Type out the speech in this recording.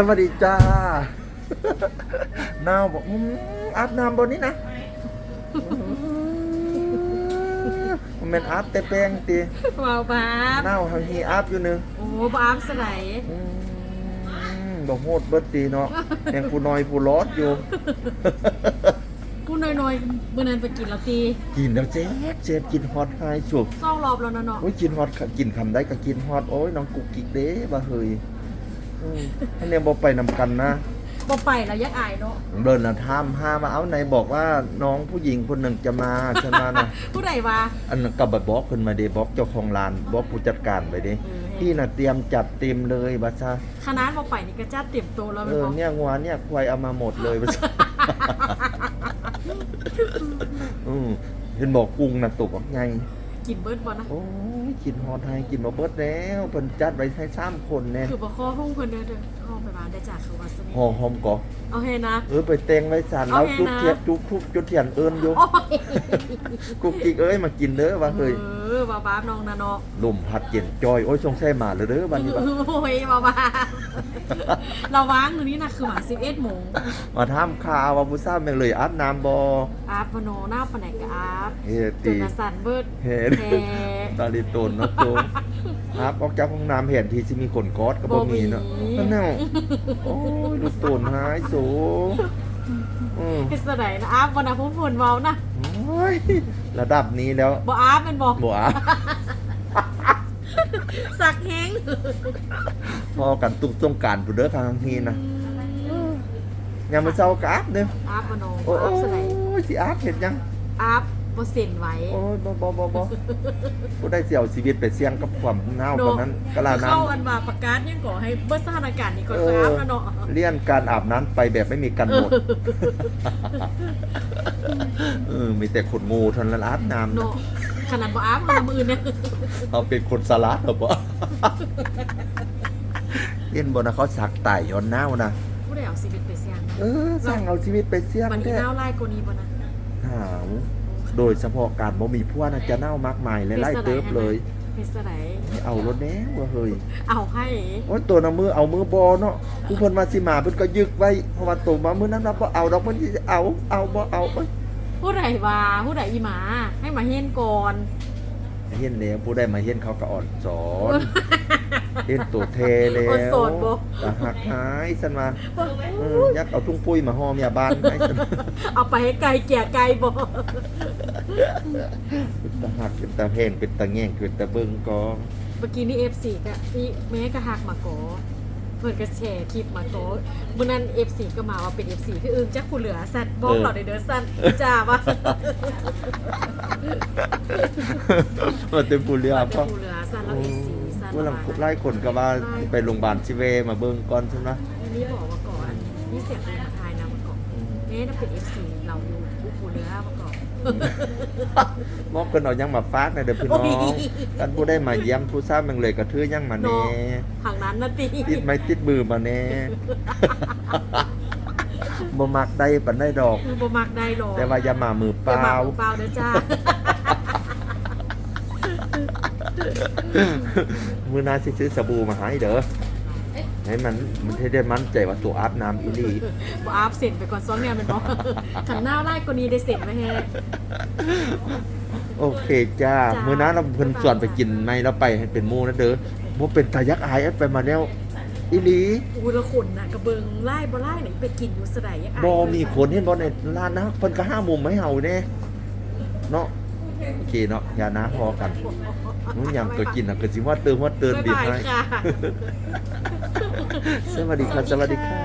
สวัสดีจ้านาวบอกอืมอาบน้ำบนนี้นะมันเป็นอาบแต่แป้งตีวาวบาบนาวเฮาฮีอาบอยู่หนึงโอ้บาบสไลด์อืมบอกโหดเบิดตีเนาะยังผู้น้อยผู้ร้อนอยู่พูดน้อยๆเมื่อนั้นไปกินแล้วตีกินแล้วเจ๊บเจ๊บกินฮอตไฮสุกสองรอบแล้วนะเนาะโอ้ยกินฮอตกินคำได้ก็กินฮอตโอ้ยน้องกุกกิกเด้บ่าเฮย อืมอันเนี้ยบ่ไปนำกันนะ บ่ไปแล้วยักอายเนาะเดินนะทามห้ามาเอาไหนบอกว่าน้องผู้หญิงคนหนึ่งจะมาใช่ไหมนะ ผู้ใดวะ อันนั้นก็บบอกขึ้นมาเดบอกเจ้าของร้านบอกผู้จัดการไปเดิเออพี่น่ะเตรียมจัดเต็มเลยบัดซะคณะบ่ไปนี่ก็จัดเตรียมตัวแล้วเอแม่นอบ่เนี่ยงัวเนี่ยควายเอามาหมดเลยบัดซะ อืมเห็นบอกกุ้งน่ะตกว่าไง กินเบิดบ่นะโอ้ยกินฮอดไทยกินมาเบิดแล้วเพิ่นจัดไว้ให้สามคนแน่คือบ่ขอห้องเพิ่นเด้อเด้อ ห้องไปมาได้จากคือว่าสนิทห่อหอมก่อเอาให้นะ เออไปแต่งไว้สานแล้วเอาให้จุดนะเทียนจุดทุบจุดเทียนเอิ้นอยู่โอ้ยกุกกิกเอ้ยมากินเด้อว่าเฮ้ยเออบาบาบน้องนะเนาะลมพัดเย็นจอยโอ้ยสงสัยมาเลยเด้อบัดนี้บัดโอ้ยบาบาเราว้างมื้อนี้นะคือหมา11โมงมาถามข่าวว่าผู้สาวแม่งเลยอาบน้ำบ่อาบพโนหน้าปานไหนก็อาบเฮ็ดจตีนน่ะสั่นเบิดเฮ็ดแท้ตาลิโตนเนาะโตอาบออกจากห้องน้ำเห็นที่สิมีคนกอดก็บ่มีเนาะนั่นแน่วโอ้ยลูกโตนหายโสอืมเฮ็ดซะไดนะอาบบ่นะพุ่นพุ่นเว้านะโอ้ยระดับนี้แล้วบ่อาบแม่นบ่บ่อาบสักแฮงพอกันตุกสงกรารผู้เด้อทางนี้นะยามมื้อเช้าก็อาบเด้ออาบบ่โนโอ้บ่อาบซะไดยสิอาบเฮ็ดหยังอาบ บ่เซ็นไว้โอ้ยบ่บ่บ่บ่ผู้ได้เสี่ยวชีวิตไปเสี่ยงกับความหนาวตอนนั้นกะลาน้เข้าอันว่าประกาศยังก่อให้เบิดสถานการณ์นี้ก่อนก็อาบแล้วเนาะำเลี่ยนการอาบน้ำไปแบบไม่มีกันหมดเออมีแต่คนงูเท่านั้นอาบน้ำเนาะขนาดบ่อาบมันมือเนี่ยเอาเป็นคนสลัดเหรอบ่เล่นบนนะเขาสักไต่ย้อนหน้าวนะผู้ใดเอาชีวิตไปเสี่ยงเออสร้างเอาชีวิตไปเสี่ยงมันอีแท้หนาวไล่กว่านี้บ่นะหาว โดยเฉพาะการบ่มีพวกน่ะจะเน่ามากมายเลยไล่เติบเลยเฮ็ดซะไดเอารถแน่ว่าเฮ้ยเอาให้โอ้ยตัวน้ำมือเอามือบอเนาะผู้เพิ่นมาสิมาเพิ่นก็ยึกไว้เพราะว่าตัวมามือนั้นเราบ่เอาดอกเพิ่นสิเอาเอาบ่เอาเอ้ยผู้ใดว่าผู้ใดอีหมา ให้มาเฮ็นก่อนเห็นแล้วผู้ใดมาเห็นเขาก็อ่อนสอนเห็นตัวเทแล้วอ่อนสอนบ่ก็หักหายซั่นมาเออยักเอาทุ่งปุ้ยมาห่อเมียบ้านให้ซั่นเอาไปให้ไกลเกลี่ยไกลบ่ เป็นตาหักเป็นตาแพงเป็นตาแง่งเป็นตาเบิ่งก็เมื่อกี้นี่ F4 ก็พี่แม่ก็หักมาก่อเพิ่นก็แชร์คลิปมาก่อมื้อนั้น F4 ก็มาว่าเป็น F4 คืออึ้งจักผู้เหลือสั่นบอกเราได้เด้อสั่นจ้าว่าว่าแต่ผู้เรือเป็นเพราะผู้เหลือสั่นแล้ว F4 สั่นผู้แล้วลังว่าไล่คนก็ว่าไปโรงพยาบาลชิเวมาเบิ่งก่อนใช่ไหมอันนี้บอกมาก่อนนี่เสียงเป็นมาทายนะมาก่อนเอ๊ะนั่นเป็น F4 เราอยู่ผู้เหลือมาก่อน มอบกันเอายังมาฝากในเด้อพี่น้องโอ้ยกันผู้ได้มาเยี่ยมผู้ทราบแมงเลยก็ถือยังมาแน่ทางนั้นนะตีติดไม้ติดมือมาแน่บ่มักได้ปันได้ดอกคือบ่มักได้หรอกแต่ว่าอย่ามามือเปอย่าล่ามามือเปล่าเด้อจ้ามือหนาสิซื้อสบู่มาให้เด้อ ให้มันมันให้ได้มั่นใจว่าตัวอาบน้ำอีหลีบ่อาบเสร็จไปก่อนซ้อนเนี่ยมันบอกขันหน้าไล่กว่านี้ได้เสร็จไหมแฮะ โอเคจ้าจ้า มื้อนั้นเราเพิ่นส่วนไปกินในเราไปให้เป็นหมู่นะเด้อบ่เป็นตายักอายไปมาแล้วอีหลีอูละคนน่ะกระเบิงไล่บ่ไล่ไหนไปกินอยู่สะใดยังไงบ่มีคนเห็นบ่ในร้านนะเพิ่นก็ห้ามุมให้เฮาแน่เนาะโอเคเนาะอย่านะพอกันมื้อยามตัวกินน่ะก็สิว่าเติมว่าเติมบ๊ายดีบายให้ค่ะ สวัสดีค่ะสวัสดีค่ะ